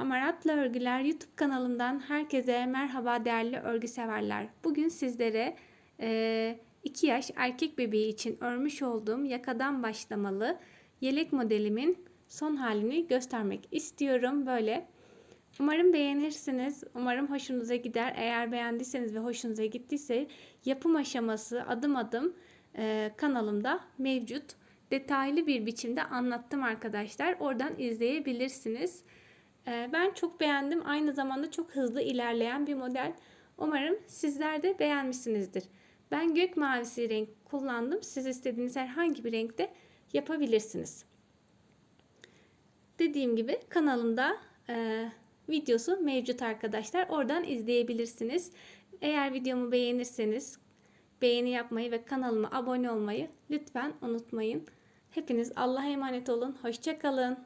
Hamaratla Örgüler YouTube kanalımdan herkese merhaba değerli örgü severler. Bugün sizlere 2 yaş erkek bebeği için örmüş olduğum yakadan başlamalı yelek modelimin son halini göstermek istiyorum. Böyle Umarım beğenirsiniz. Umarım hoşunuza gider. Eğer beğendiyseniz ve hoşunuza gittiyse yapım aşaması adım adım e, kanalımda mevcut. Detaylı bir biçimde anlattım arkadaşlar. Oradan izleyebilirsiniz. E, ben çok beğendim. Aynı zamanda çok hızlı ilerleyen bir model. Umarım sizler de beğenmişsinizdir. Ben gök mavisi renk kullandım. Siz istediğiniz herhangi bir renkte yapabilirsiniz. Dediğim gibi kanalımda e, videosu mevcut arkadaşlar. Oradan izleyebilirsiniz. Eğer videomu beğenirseniz beğeni yapmayı ve kanalıma abone olmayı lütfen unutmayın. Hepiniz Allah'a emanet olun. Hoşçakalın.